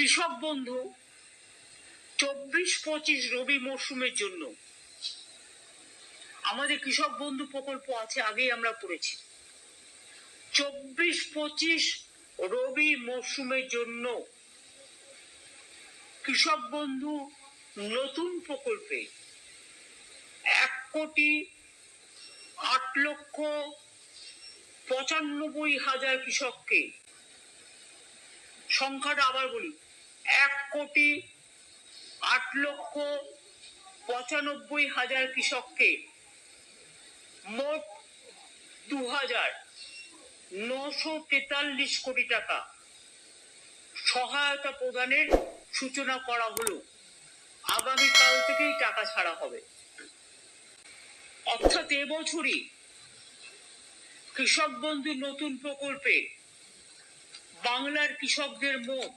কৃষক বন্ধু চব্বিশ পঁচিশ রবি মরশুমের জন্য। আমাদের কৃষক বন্ধু প্রকল্প আছে, আগেই আমরা পড়েছি। চব্বিশ পঁচিশ রবি মরশুমের জন্য কৃষক বন্ধু নতুন প্রকল্পে এক কোটি আট লক্ষ পঁচানব্বই হাজার কৃষককে সংখ্যাটা আবার বলি এক কোটি আট লক্ষ পঁচানব্বই হাজার কৃষককে মোট দু হাজার নশো তেতাল্লিশ কোটি টাকা সহায়তা প্রদানের সূচনা করা হলো। আগামীকাল থেকেই টাকা ছাড়া হবে। অর্থাৎ এবছরই কৃষক বন্ধু নতুন প্রকল্পে বাংলার কৃষকদের মোট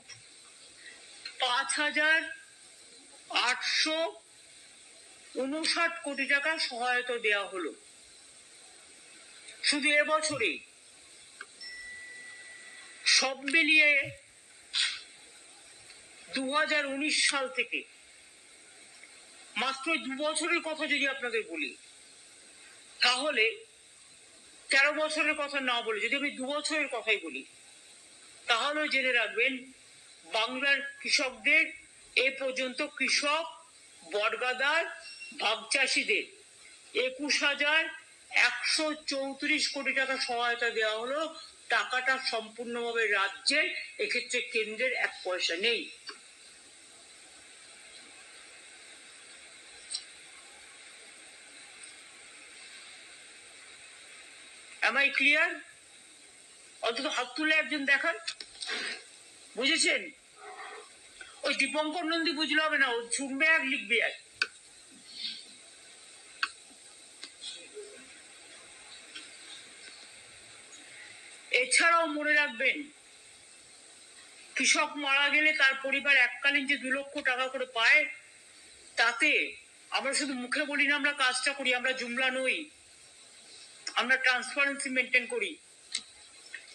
পাঁচ হাজার আটশো উনষাট কোটি টাকা সহায়তা দেওয়া হলো। শুধু এবছরে সব মিলিয়ে দু হাজার উনিশ সাল থেকে। মাত্র দু বছরের কথা যদি আপনাদের বলি, তাহলে তেরো বছরের কথা না বলে যদি আমি দু বছরের কথাই বলি, তাহলে জেনে রাখবেন বাংলার কৃষকদের, এ পর্যন্ত কৃষক, বটগাদার ভাগ চাষিদের একুশ হাজার একশো চৌত্রিশ কোটি টাকা সহায়তা দেওয়া হলো। টাকাটা সম্পূর্ণভাবে রাজ্যের, এক্ষেত্রে কেন্দ্রের এক পয়সা নেই। Am I? অন্তত হাত তুলে একজন দেখান। বুঝেছেন? ওই দীপঙ্কর নন্দী বুঝলে হবে না, ও শুনবে এক লিখবে এক এছাড়াও মনে রাখবেন, কৃষক মারা গেলে তার পরিবার এককালীন যে দু লক্ষ টাকা করে পায়, তাতে আমরা শুধু মুখে বলি না, আমরা কাজটা করি, আমরা জুমলা নই, আমরা ট্রান্সপারেন্সি মেনটেন করি।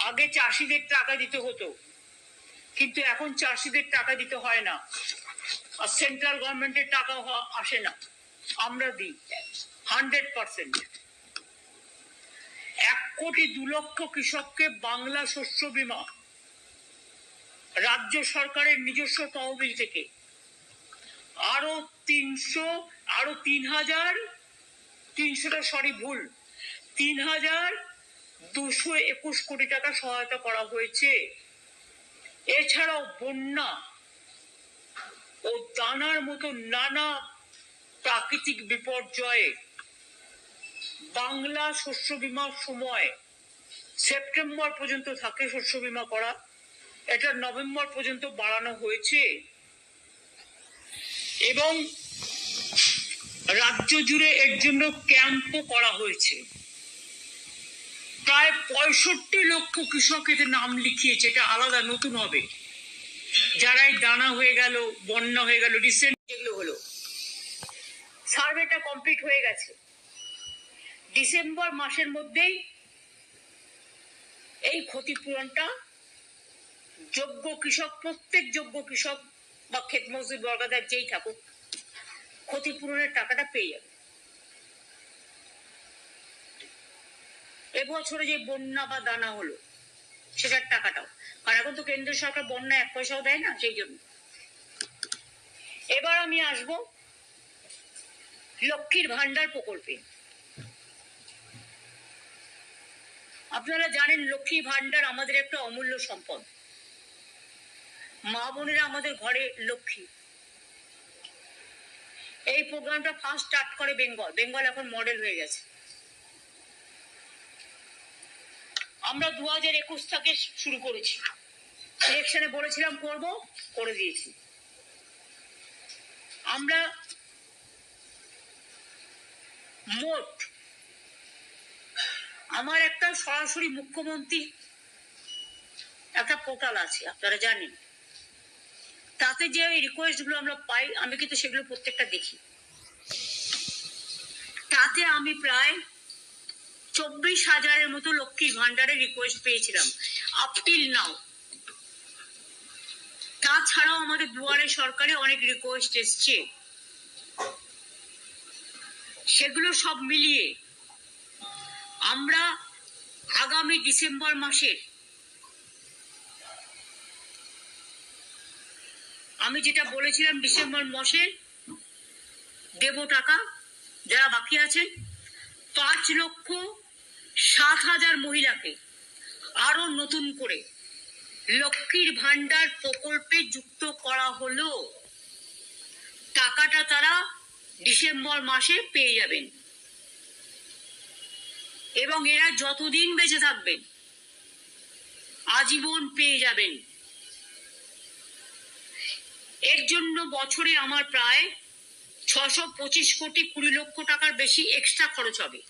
আগে চাষিদের টাকা দিতে হতো। কিন্তু এখন চাষিদের টাকা দিতে হয় না। আর সেন্ট্রাল গভর্নমেন্টের টাকা আসে না। আমরা দিই। হান্ড্রেড পার্সেন্ট এক কোটি দু লক্ষ কৃষককে বাংলা শস্য বীমা। রাজ্য সরকারের নিজস্ব তহবিল থেকে। আরও তিনশো, আরও তিন হাজার, তিনশোটা সরি ভুল, তিন হাজার দুশো একুশ কোটি টাকা সহায়তা করা হয়েছে। এছাড়াও বন্যা ও দানার মতো নানা প্রাকৃতিক বিপর্যয়ে বাংলা শস্য বীমার সময় সেপ্টেম্বর পর্যন্ত থাকে শস্য বীমা করা। এটা নভেম্বর পর্যন্ত বাড়ানো হয়েছে। এবং রাজ্য জুড়ে এর জন্য ক্যাম্পও করা হয়েছে। প্রায় পঁয়ষট্টি লক্ষ কৃষক এতে নাম লিখিয়েছে, এটা আলাদা, নতুন হবে। যারাই দানা হয়ে গেল, বন্যা হয়ে গেল রিসেন্ট যেগুলো হলো সার্ভেটা কমপ্লিট হয়ে গেছে। ডিসেম্বর মাসের মধ্যেই এই ক্ষতিপূরণটা যোগ্য কৃষক, প্রত্যেক যোগ্য কৃষক বা ক্ষেত মজদুর বর্গাদার যেই থাকুক, ক্ষতিপূরণের টাকাটা পেয়ে যাবে। এবছরে যে বন্যা বা দানা হলো, সেটার টাকাটাও। আর এখন তো কেন্দ্র সরকার বন্যা এক পয়সাও দেয় না, সেই জন্য। এবার আমি আসব লক্ষ্মীর ভান্ডার প্রকল্পে। আপনারা জানেন লক্ষ্মী ভান্ডার আমাদের একটা অমূল্য সম্পদ। মা বোনেরা আমাদের ঘরে লক্ষ্মী। এই প্রোগ্রামটা ফার্স্ট স্টার্ট করে বেঙ্গল। বেঙ্গল এখন মডেল হয়ে গেছে। আমরা দু হাজার একুশ থেকে শুরু করেছি। ইলেকশনে বলেছিলাম করব, করে দিয়েছি। আমরা মোট আমার একটা সরাসরি মুখ্যমন্ত্রী একটা পোর্টাল আছে, আপনারা জানেন। তাতে যে রিকোয়েস্টগুলো আমরা পাই, আমি কিন্তু সেগুলো প্রত্যেকটা দেখি। তাতে আমি প্রায় চব্বিশ হাজারের মতো লক্ষ্মীর ভান্ডারের রিকোয়েস্ট পেয়েছিলাম। আপ টিল নাও তাছাড়াও আমাদের দুয়ারে সরকারে অনেক রিকোয়েস্ট এসছে। সেগুলো সব মিলিয়ে আমরা আগামী ডিসেম্বর মাসের আমি যেটা বলেছিলাম ডিসেম্বর মাসে দেব টাকা যারা বাকি আছেন, পাঁচ লক্ষ সাত হাজার মহিলাকে আরও নতুন করে লক্ষ্মীর ভান্ডার প্রকল্পে যুক্ত করা হলো। টাকাটা তারা ডিসেম্বর মাসে পেয়ে যাবেন। এবং এরা যতদিন বেঁচে থাকবেন, আজীবন পেয়ে যাবেন। এর জন্য বছরে আমার প্রায় ছশো পঁচিশ কোটি কুড়ি লক্ষ টাকার বেশি এক্সট্রা খরচ হবে।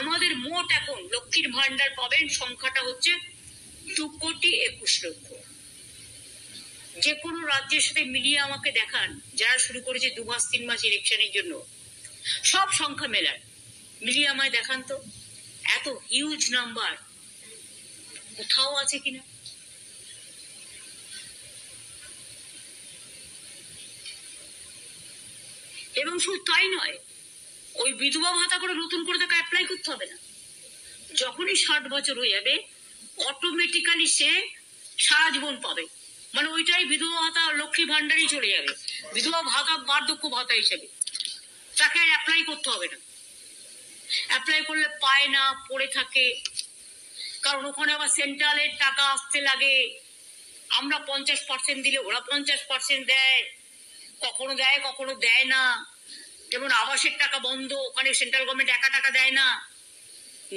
আমাদের মোট এখন লক্ষ্মীর ভান্ডার পাবেন সংখ্যাটা হচ্ছে দু কোটি একুশ লক্ষ। যে কোনো রাজ্যের সাথে মিলিয়ে আমাকে দেখান, যারা শুরু করেছে দু মাস, তিন মাস ইলেকশনের জন্য। সব সংখ্যা মেলার মিলিয়ে আমায় দেখান তো। এত হিউজ নাম্বার কোথাও আছে কিনা? এবং শুধু তাই নয় ওই বিধবা ভাতা করে নতুন করে তাকে অ্যাপ্লাই করতে হবে না। যখনই ষাট বছর হয়ে যাবে অটোমেটিক্যালি সে সারা জীবন পাবে। মানে ওইটাই বিধবা ভাতা লক্ষ্মী ভান্ডারই চলে যাবে। বিধবা ভাতা, বার্ধক্য ভাতা হিসেবে। তাকে আর অ্যাপ্লাই করতে হবে না। অ্যাপ্লাই করলে পায় না, পড়ে থাকে। কারণ ওখানে আবার সেন্ট্রালের টাকা আসতে লাগে। আমরা পঞ্চাশ পার্সেন্ট দিলে ওরা পঞ্চাশ পার্সেন্ট দেয়। কখনো দেয় কখনো দেয় না। যেমন আবাসের টাকা বন্ধ, ওখানে সেন্ট্রাল গভর্নমেন্ট একা টাকা দেয় না।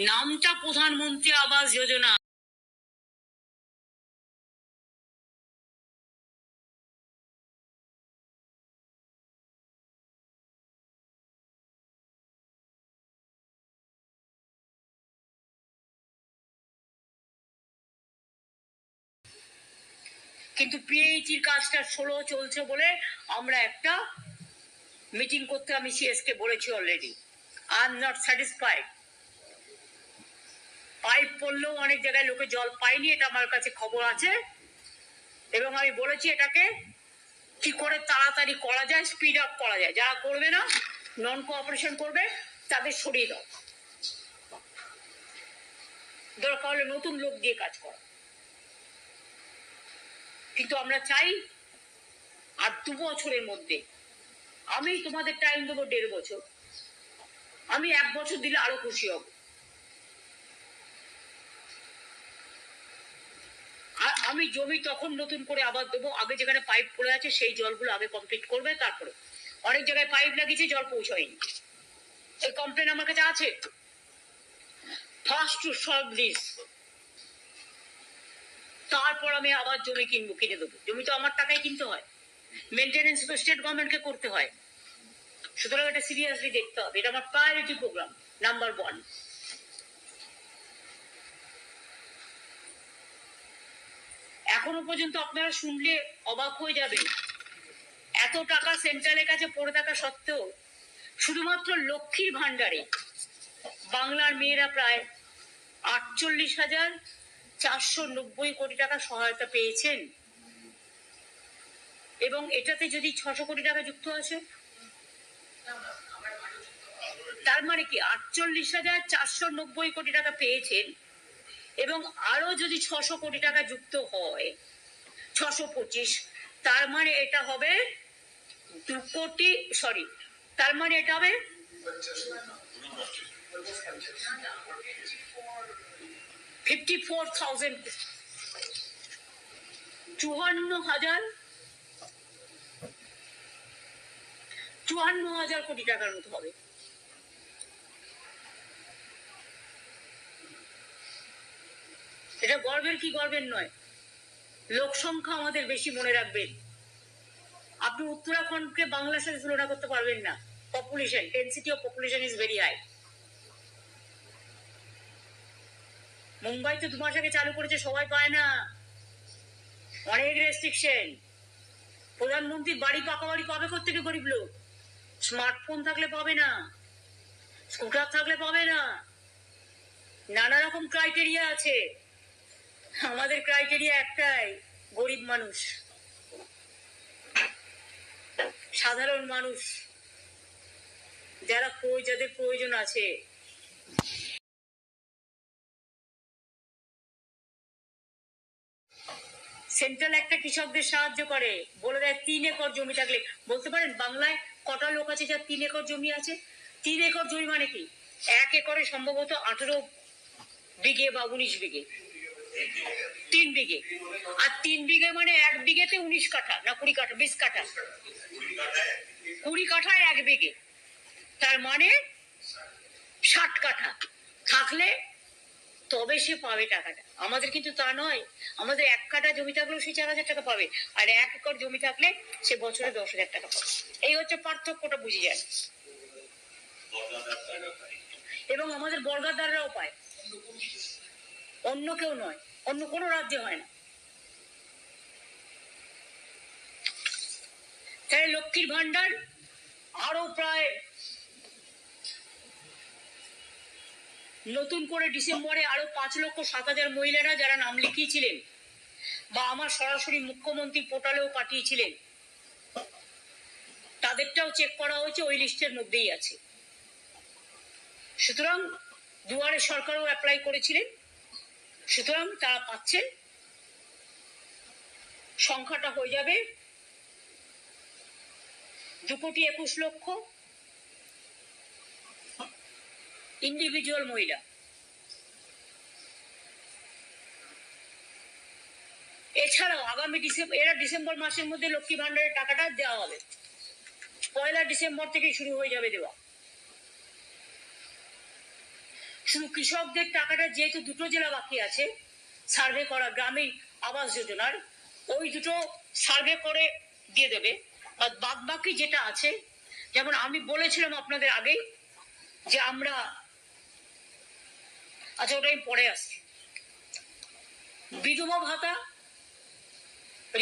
নামটা প্রধানমন্ত্রী আবাস যোজনা। কিন্তু পিএইচির কাজটা স্লো চলছে বলে আমরা একটা মিটিং করতে আমি সিএস কে বলেছি already I am not satisfied pipe পড়লেও অনেক জায়গায় লোকে জল পায়নি, এটা আমার কাছে খবর আছে। এবং আমি বলেছি এটাকে কি করে তাড়াতাড়ি করা যায় স্পিড আপ করা যায়। যারা করবে না নন কোঅপারেশন করবে, তাদের সরিয়ে দাও। দরকার হলে নতুন লোক দিয়ে কাজ করা। কিন্তু আমরা চাই, আর দু বছরের মধ্যে আমি তোমাদের টাইম দেবো দেড় বছর। আমি এক বছর দিলে আরও খুশি হব। আমি জমি তখন নতুন করে আবার দেবো। আগে যেখানে পাইপ পড়ে আছে সেই জলগুলো আগে কমপ্লিট করবে, তারপরে। অনেক জায়গায় পাইপ লাগিয়েছে, জল পৌঁছায়নি। এই কমপ্লেন আমার কাছে আছে? ফার্স্ট টু সলভ দিস তারপর আমি আবার জমি কিনবো, কিনে দেবো। জমি তো আমার টাকায় কিনতে হয়। মেনটেনেন্স তো স্টেট গভর্নমেন্টকে করতে হয়। সুতরাং এটা সিরিয়াসলি দেখতে হবে। এটা আমার প্রায়োরিটি প্রোগ্রাম নাম্বার ওয়ান এখনও পর্যন্ত আপনারা শুনলে অবাক হয়ে যাবে এত টাকা সেন্ট্রালের কাছে পড়ে থাকা সত্ত্বেও শুধুমাত্র লক্ষ্মীর ভান্ডারে বাংলার মেয়েরা প্রায় আটচল্লিশ হাজার চারশো নব্বই কোটি টাকা সহায়তা পেয়েছেন। এবং এটাতে যদি ছশো কোটি টাকা যুক্ত আছে তার মানে কি, আটচল্লিশ হাজার চারশো নব্বই কোটি টাকা পেয়েছেন এবং আরও যদি ছশো কোটি টাকা যুক্ত হয়, ছশো পঁচিশ, তার মানে এটা হবে দু কোটি সরি তার মানে এটা হবে ফিফটি ফোর থাউজেন্ড চুয়ান্ন হাজার চুয়ান্ন হাজার কোটি টাকার মতো হবে। এটা গর্বের কি গর্বের নয়। লোক সংখ্যা আমাদের বেশি মনে রাখবেন। আপনি উত্তরাখণ্ডকে বাংলার সাথে তুলনা করতে পারবেন না। Population density of population is very high Mumbai তো দু মাস আগে চালু করেছে, সবাই পায় না। অনেক রেস্ট্রিকশন প্রধানমন্ত্রীর বাড়ি পাকা বাড়ি পাবে থেকে গরিব লোক? স্মার্টফোন থাকলে পাবে না, স্কুটার থাকলে পাবে না, নানা রকম ক্রাইটেরিয়া আছে। আমাদের ক্রাইটেরিয়া একটাই, গরিব মানুষ, সাধারণ মানুষ, যারা যাদের প্রয়োজন আছে। সেন্ট্রাল একটা কৃষকদের সাহায্য করে, বলে দেয়, তিন একর জমি থাকলে, বলতে পারেন বাংলায় কটা লোক আছে যার তিন একর জমি আছে? তিন একর জমি মানে কি? এক একরে সম্ভবত আঠেরো বিঘে বা উনিশ বিঘে। তিন বিঘে। আর তিন বিঘে মানে এক বিঘেতে উনিশ কাঠা না কুড়ি কাঠা, বিশ কাঠা? কুড়ি কাঠা এক বিঘে। তার মানে ষাট কাঠা। থাকলে তবে সে পাবে টাকাটা। আমাদের কিন্তু তা নয়। আমাদের এক কাঠা জমি থাকলেও সে চার হাজার টাকা পাবে। আর এক একর জমি থাকলে সে বছরে দশ হাজার টাকা পাবে। এই হচ্ছে পার্থক্যটা বুঝে যায় এবং আমাদের বর্গাদাররাও পায়। অন্য কেউ নয়। অন্য কোনো রাজ্যে হয় না। তাই লক্ষ্মীর ভান্ডার আরও প্রায় নতুন করে ডিসেম্বরে আরও পাঁচ লক্ষ সাত হাজার মহিলারা যারা নাম লিখিয়েছিলেন বা আমার সরাসরি মুখ্যমন্ত্রী পোর্টালেও পাঠিয়েছিলেন, তাদেরটাও চেক করা হয়েছে, ওই লিস্টের মধ্যেই আছে। সুতরাং দুয়ারে সরকারও অ্যাপ্লাই করেছিলেন, সুতরাং তারা পাচ্ছেন। সংখ্যাটা হয়ে যাবে। দু কোটি একুশ লক্ষ ইন্ডিভিজুয়াল মহিলা। এছাড়াও আগামী ডিসেম্বর এরা ডিসেম্বর মাসের মধ্যে লক্ষ্মী ভান্ডারের টাকাটা দেওয়া হবে। পয়লা ডিসেম্বর থেকে শুরু হয়ে যাবে দেওয়া। শুধু কৃষকদের টাকাটা যেহেতু দুটো জেলা বাকি আছে, সার্ভে করা গ্রামীণ আবাস যোজনার, ওই দুটো সার্ভে করে দিয়ে দেবে। আর বাদ বাকি যেটা আছে, যেমন আমি বলেছিলাম আপনাদের আগেই, যে আমরা আচ্ছা ওটা আমি পরে আসছি। বিধবা ভাতা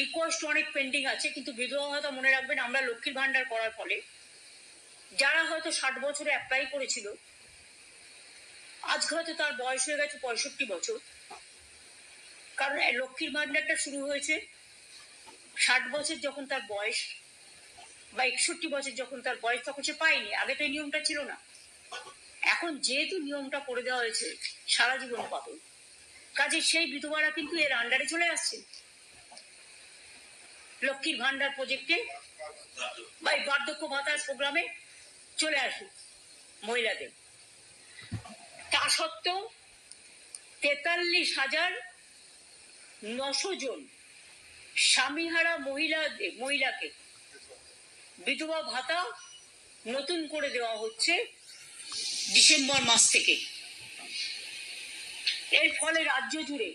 রিকোয়েস্ট অনেক পেন্ডিং আছে, কিন্তু বিধবা ভাতা মনে রাখবেন, আমরা লক্ষ্মীর ভান্ডার করার ফলে যারা হয়তো ষাট বছরে অ্যাপ্লাই করেছিল, আজকে হয়তো তার বয়স হয়ে গেছে পঁয়ষট্টি বছর। কারণ লক্ষ্মীর ভান্ডারটা শুরু হয়েছে ষাট বছর যখন তার বয়স বা একষট্টি বছর যখন তার বয়স, তখন সে পায়নি। আগে তো এই নিয়মটা ছিল না। এখন যেহেতু নিয়মটা করে দেওয়া হয়েছে, সারা জীবন পাবে। কাজে সেই বিধবারা কিন্তু এর আন্ডারে চলে আসছে। লক্ষ্মীর ভান্ডার প্রজেক্টে বা এই বার্ধক্য ভাতার প্রোগ্রামে চলে আসে মহিলাদের। তা সত্ত্বেও তেতাল্লিশ হাজার নশো জন স্বামীহারা মহিলা, মহিলাকে বিধবা ভাতা নতুন করে দেওয়া হচ্ছে। ডিসেম্বর মাস থেকে। এর ফলে রাজ্য জুড়ে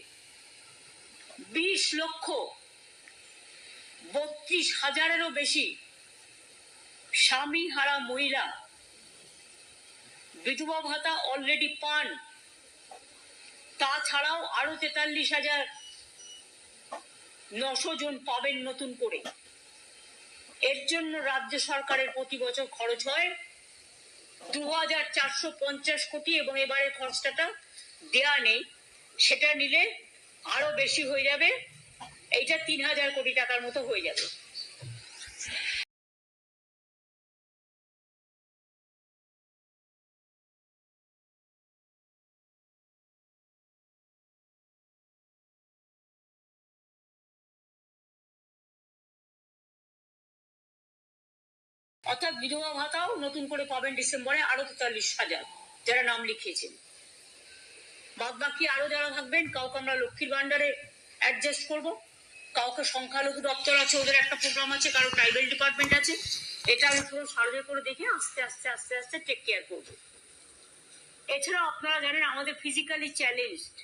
বিশ লক্ষ বত্রিশ হাজারেরও বেশি স্বামী হারা মহিলা বিধবা ভাতা অলরেডি পান। তাছাড়াও আরও তেতাল্লিশ হাজার নশো জন পাবেন নতুন করে। এর জন্য রাজ্য সরকারের প্রতি বছর খরচ হয় দু হাজার চারশো পঞ্চাশ কোটি এবং এবারে খরচটা দেয়া নেই। সেটা নিলে আরও বেশি হয়ে যাবে। এইটা তিন হাজার কোটি টাকার মতো হয়ে যাবে। অর্থাৎ বিধবা ভাতাও নতুন করে পাবেন ডিসেম্বরে আরও তেতাল্লিশ হাজার, যারা নাম লিখিয়েছেন। বাদ বাকি আরও যারা থাকবেন, কাউকে আমরা লক্ষ্মীর ভান্ডারে অ্যাডজাস্ট করব। কাউকে সংখ্যালঘু দপ্তর আছে, ওদের একটা প্রোগ্রাম আছে, কারও ট্রাইবেল ডিপার্টমেন্ট আছে। এটা আমি পুরো সার্ভে করে দেখে আস্তে আস্তে আস্তে আস্তে টেক কেয়ার করব। এছাড়াও আপনারা জানেন, আমাদের ফিজিক্যালি চ্যালেঞ্জড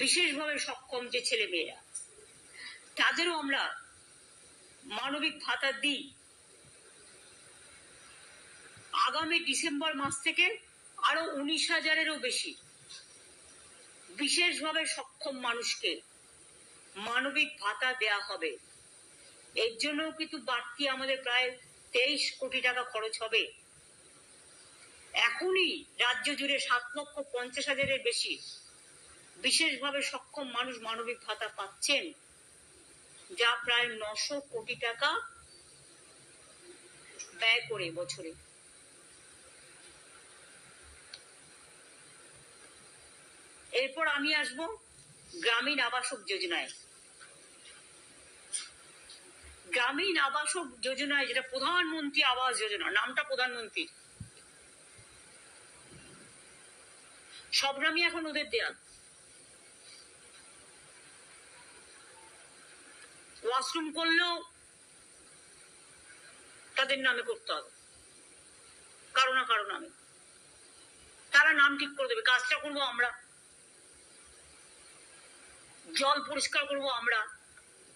বিশেষভাবে সক্ষম যে ছেলে মেয়েরা তাদেরও আমরা মানবিক ভাতা দিই। আগামী ডিসেম্বর মাস থেকে আরও উনিশ হাজারেরও বেশি। বিশেষভাবে সক্ষম মানুষকে মানবিক ভাতা দেয়া হবে। এর জন্য কিন্তু বাড়তি আমাদের প্রায় তেইশ কোটি টাকা খরচ হবে। এখনই রাজ্য জুড়ে সাত লক্ষ পঞ্চাশ হাজারের বেশি বিশেষভাবে সক্ষম মানুষ মানবিক ভাতা পাচ্ছেন, যা প্রায় নশো কোটি টাকা ব্যয় করে বছরে। এরপর আমি আসব গ্রামীণ আবাসক যোজনায়। গ্রামীণ আবাসক যোজনায় যেটা প্রধানমন্ত্রী আবাস যোজনা, নামটা প্রধানমন্ত্রীর সব নামই এখন ওদের দেয়া ওয়াশরুম করলেও তাদের নামে করতে হবে। কারও না কারও নামে। তারা নাম ঠিক করে দেবে, কাজটা করব আমরা। জল পরিষ্কার করব আমরা।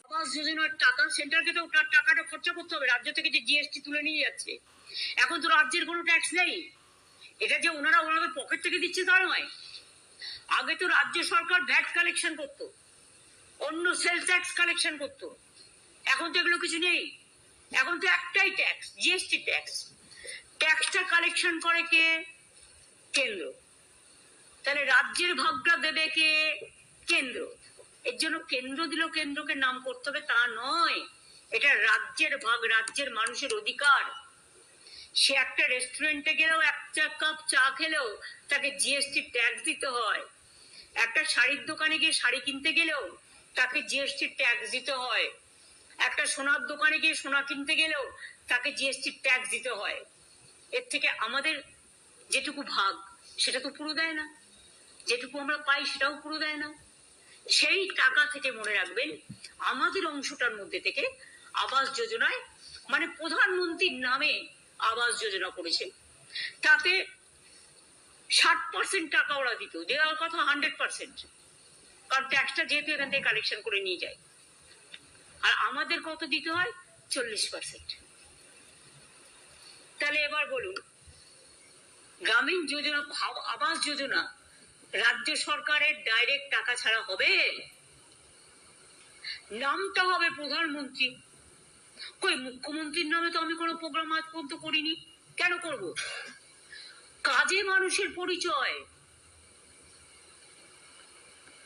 আবাস যোজনার টাকা সেন্টারকে তো তার টাকাটা খরচা করতে হবে। রাজ্য থেকে যে জিএসটি তুলে নিয়ে যাচ্ছে। এখন তো রাজ্যের কোনো ট্যাক্স নেই। এটা যে ওনারা ওনাদের পকেট থেকে দিচ্ছে তা নয়। আগে তো রাজ্য সরকার ভ্যাট কালেকশন করতো। অন্য সেলস ট্যাক্স কালেকশন করতো। এখন তো এগুলো কিছু নেই। এখন তো একটাই ট্যাক্স জিএসটি ট্যাক্স ট্যাক্সটা কালেকশন করে কে? কেন্দ্র। তাহলে রাজ্যের ভাগটা দেবে কে? কেন্দ্র। এর জন্য কেন্দ্র দিল কেন্দ্রকে নাম করতে হবে, তা নয়। এটা রাজ্যের ভাগ, রাজ্যের মানুষের অধিকার। সে একটা রেস্টুরেন্টে গেলেও একটা কাপ চা খেলেও তাকে জিএসটি ট্যাক্স দিতে হয়। একটা শাড়ির দোকানে গিয়ে শাড়ি কিনতে গেলেও তাকে জিএসটি ট্যাক্স দিতে হয়। একটা সোনার দোকানে গিয়ে সোনা কিনতে গেলেও তাকে জিএসটি ট্যাক্স দিতে হয়। এর থেকে আমাদের যেটুকু ভাগ, সেটা তো পুরো দেয় না। যেটুকু আমরা পাই, সেটাও পুরো দেয় না। সেই টাকা থেকে মনে রাখবেন আমাদের অংশটার মধ্যে থেকে আবাস যোজনায় মানে প্রধানমন্ত্রীর নামে আবাস যোজনা করেছে। তাতে ষাট পার্সেন্ট টাকা ওরা দিত। দেওয়ার কথা হান্ড্রেড পার্সেন্ট কারণ ট্যাক্সটা যেহেতু এখান থেকে কালেকশন করে নিয়ে যায়। আর আমাদের কত দিতে হয়? চল্লিশ পার্সেন্ট তাহলে এবার বলুন, গ্রামীণ যোজনা আবাস যোজনা রাজ্য সরকারের ডাইরেক্ট টাকা ছাড়া হবে? নামটা হবে প্রধানমন্ত্রী। কই, মুখ্যমন্ত্রীর নামে তো আমি কোনো প্রোগ্রাম আজ পর্যন্ত করিনি। কেন করব? কাজে মানুষের পরিচয়।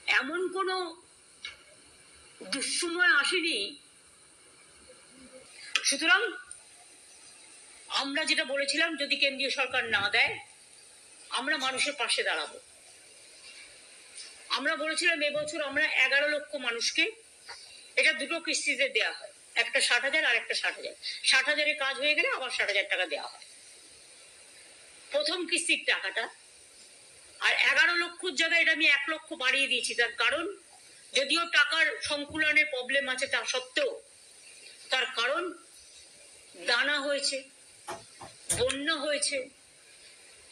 এমন কোনো দুঃসময় আসেনি। সুতরাং আমরা যেটা বলেছিলাম, যদি কেন্দ্রীয় সরকার না দেয়, আমরা মানুষের পাশে দাঁড়াবো। আমরা বলেছিলাম এবছর আমরা এগারো লক্ষ মানুষকে এটা দুটো কিস্তিতে দেওয়া হয়। একটা ষাট হাজার আর একটা ষাট হাজার। ষাট হাজারের কাজ হয়ে গেলে আবার ষাট হাজার টাকা দেওয়া হয়। প্রথম কিস্তির টাকাটা। আর এগারো লক্ষর জায়গায় এটা আমি এক লক্ষ বাড়িয়ে দিয়েছি। তার কারণ, যদিও টাকার সংকুলনের প্রবলেম আছে তা সত্ত্বেও, তার কারণ দানা হয়েছে, বন্যা হয়েছে,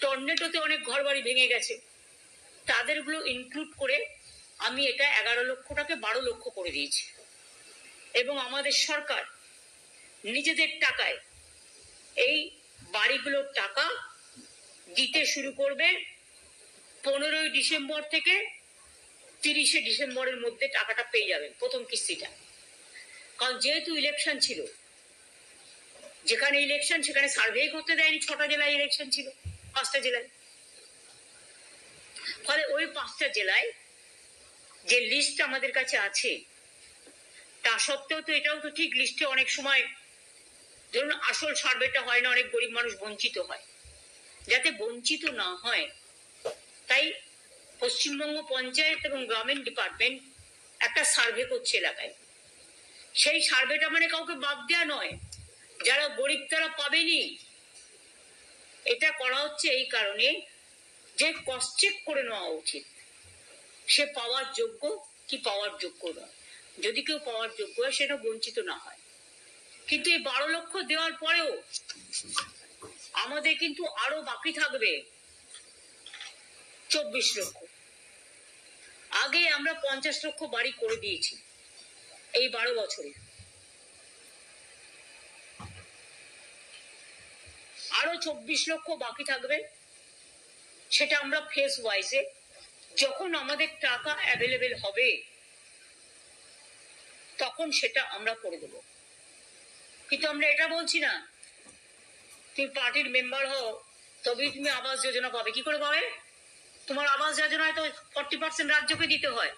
টর্নেডোতে অনেক ঘর বাড়ি ভেঙে গেছে। তাদেরগুলো ইনক্লুড করে আমি এটা এগারো লক্ষটাকে বারো লক্ষ করে দিয়েছি। এবং আমাদের সরকার নিজেদের টাকায় এই বাড়িগুলোর টাকা দিতে শুরু করবে। পনেরোই ডিসেম্বর থেকে তিরিশে ডিসেম্বরের মধ্যে টাকাটা পেয়ে যাবেন প্রথম কিস্তিটা। কারণ যেহেতু ইলেকশন ছিল, যেখানে ইলেকশন সেখানে সার্ভে করতে দেয়নি, ছটা জেলায় ইলেকশন ছিল, পাঁচটা জেলায়। ফলে ওই পাঁচটা জেলায় যে লিস্ট আমাদের কাছে আছে, তা সত্ত্বেও তো এটাও তো ঠিক লিস্টে অনেক সময় ধরুন আসল সার্ভেটা হয় না, অনেক গরিব মানুষ বঞ্চিত হয়। যাতে বঞ্চিত না হয়, তাই পশ্চিমবঙ্গ পঞ্চায়েত এবং গ্রামীণ ডিপার্টমেন্ট একটা সার্ভে করছে এলাকায়। সেই সার্ভেটা মানে কাউকে বাদ দেওয়া নয়, যারা গরিব তারা পাবেনি। এটা করা হচ্ছে এই কারণে যে কস্ট চেক করে নেওয়া উচিত। সে পাওয়ার যোগ্য কি পাওয়ার যোগ্য নয়। যদি কেউ পাওয়ার যোগ্য হয়, সেটা বঞ্চিত না হয়। কিন্তু এই বারো লক্ষ দেওয়ার পরেও আমাদের কিন্তু আরও বাকি থাকবে চব্বিশ লক্ষ। আগে আমরা পঞ্চাশ লক্ষ বাড়ি করে দিয়েছি এই বারো বছরে। আরও চব্বিশ লক্ষ বাকি থাকবে। সেটা আমরা ফেস ওয়াইজে যখন আমাদের টাকা অ্যাভেলেবেল হবে, তখন সেটা আমরা করে দেব। কিন্তু আমরা এটা বলছি না, তুমি পার্টির মেম্বার হও, তবেই তুমি আবাস যোজনা পাবে। কি করে পাবে? তোমার আবাস যোজনায় তো ফর্টি পার্সেন্ট রাজ্যকে দিতে হয়।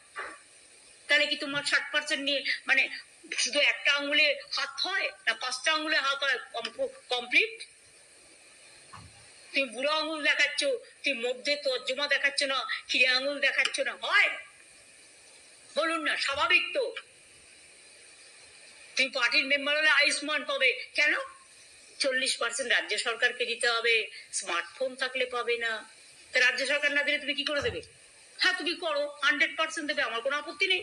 তাহলে কি তোমার ষাট পার্সেন্ট নিয়ে মানে শুধু একটা আঙ্গুলে হাত হয় না পাঁচটা আঙ্গুলে হাত হয় কমপ্লিট? তুমি বুড়ো আঙুল দেখাচ্ছ, তুমি মধ্যে তর্জমা দেখাচ্ছ না খিরে আঙুল দেখাচ্ছ না। হয়। বলুন না, স্বাভাবিক তো। তুমি পার্টির মেম্বার হলে আয়ুষ্মান পাবে। কেন? চল্লিশ পার্সেন্ট রাজ্য সরকারকে দিতে হবে স্মার্টফোন থাকলে পাবে না। রাজ্য সরকার না দিলে তুমি কি করে দেবে? হ্যাঁ তুমি করো হান্ড্রেড পার্সেন্ট দেবে, আমার কোনো আপত্তি নেই।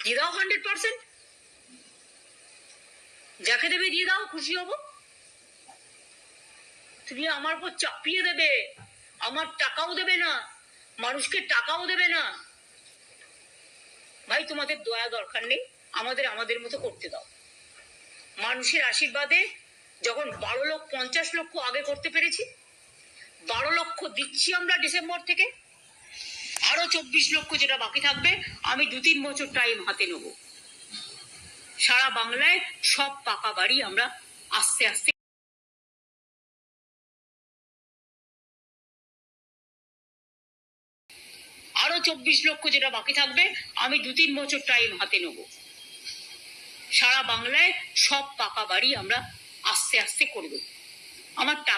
দিয়ে দাও হান্ড্রেড পার্সেন্ট যাকে দেবে, দিয়ে দাও, খুশি হব। তুমি আমার উপর চাপিয়ে দেবে, আমার টাকাও দেবে না, মানুষকে টাকাও দেবে না। ভাই, তোমাদের দয়া দরকার নেই, আমাদের আমাদের মতো করতে দাও। মানুষের আশীর্বাদে যখন বারো লক্ষ, পঞ্চাশ লক্ষ আগে করতে পেরেছি, বারো লক্ষ দিচ্ছি আমরা ডিসেম্বর থেকে, আরও চব্বিশ লক্ষ যেটা বাকি থাকবে, আমি দু তিন বছর টাইম হাতে নেব। সারা বাংলায় সব পাকা বাড়ি আমরা আস্তে আস্তে আরও চব্বিশ লক্ষ যেটা বাকি থাকবে, আমি দু তিন বছর টাইম হাতে নেব। সারা বাংলায় সব পাকা বাড়ি আমরা আস্তে আস্তে করব। আমার